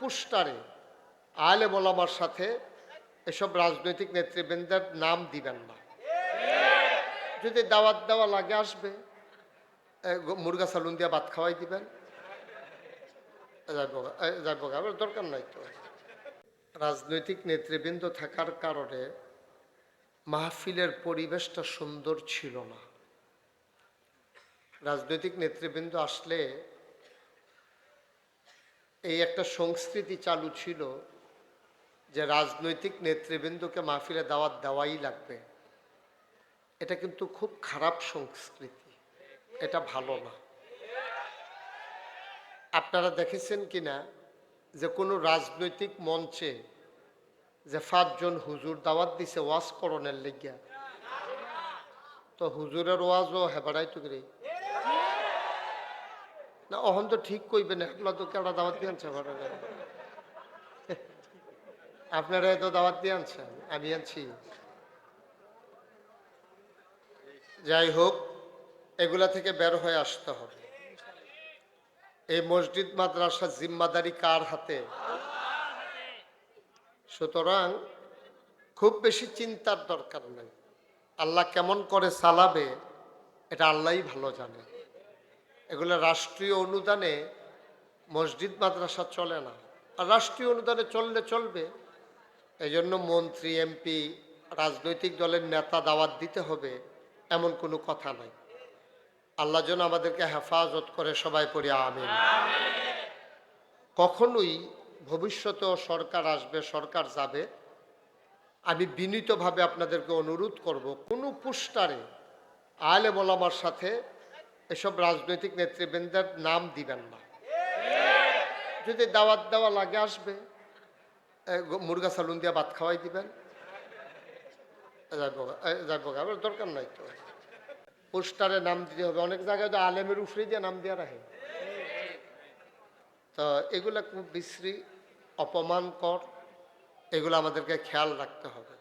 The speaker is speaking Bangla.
পোস্টারে আলে মোলামার সাথে এসব রাজনৈতিক নেতৃবৃন্দের নাম দিবেন না। যদি দাওয়াত দেওয়া লাগে আসবে। মুরগা সালুন দিয়ে ভাত খাওয়াই দিবেন। দরকার নাই তো। রাজনৈতিক নেতৃবৃন্দ থাকার কারণে মাহফিলের পরিবেশটা সুন্দর ছিল না। রাজনৈতিক নেতৃবৃন্দ আসলে এই একটা সংস্কৃতি চালু ছিল যে রাজনৈতিক নেতৃবৃন্দকে মাহফিলে দাওয়াত দেওয়াই লাগবে। এটা কিন্তু খুব খারাপ সংস্কৃতি। এটা ভালো না। আপনারা দেখেছেন কিনা যে কোনো রাজনৈতিক মঞ্চে যে পাঁচজন হুজুর দাওয়াত দিছে ওয়াজ করণের লেগিয়া, তো হুজুরের ওয়াজও হেবাড়াই টুকরি না, অহন তো ঠিক কইবেন এগুলো তো কেডা দাওয়াত দিয়ে আনছে হেবাড়ারে? আপনারা তো দাওয়াত দিয়ে আনছেন, আমি আনছি। যাই হোক, এগুলা থেকে বের হয়ে আসতে হবে। এই মসজিদ মাদ্রাসার জিম্মাদারি কার হাতে? সুতরাং খুব বেশি চিন্তার দরকার নেই। আল্লাহ কেমন করে চালাবে, এটা আল্লাহই ভালো জানে। এগুলো রাষ্ট্রীয় অনুদানে মসজিদ, মাদ্রাসা চলে না। আর রাষ্ট্রীয় অনুদানে চললে চলবে। এই জন্য মন্ত্রী, এমপি, রাজনৈতিক দলের নেতা দাওয়াত দিতে হবে, এমন কোনো কথা নাই। আল্লাহ যেন আমাদেরকে হেফাজত করে, সবাই পড়ি, আমিন। কখনোই ভবিষ্যতেও সরকার আসবে, সরকার যাবে। আমি বিনীতভাবে আপনাদেরকে অনুরোধ করব, কোনো পোস্টারে আলে মোলামার সাথে এসব রাজনৈতিক নেতৃবৃন্দের নাম দিবেন না। যদি দাওয়াত দেওয়া লাগে আসবে। মুরগা সালুন দিয়ে ভাত খাওয়াই দিবেন। আমার দরকার নাই তো। পোস্টারে নাম দিতে হবে। অনেক জায়গায় তো আলেমের উফরে দিয়ে নাম দেওয়া রাখে। তো এগুলা খুব বিশ্রী, অপমানকর। এগুলো আমাদেরকে খেয়াল রাখতে হবে।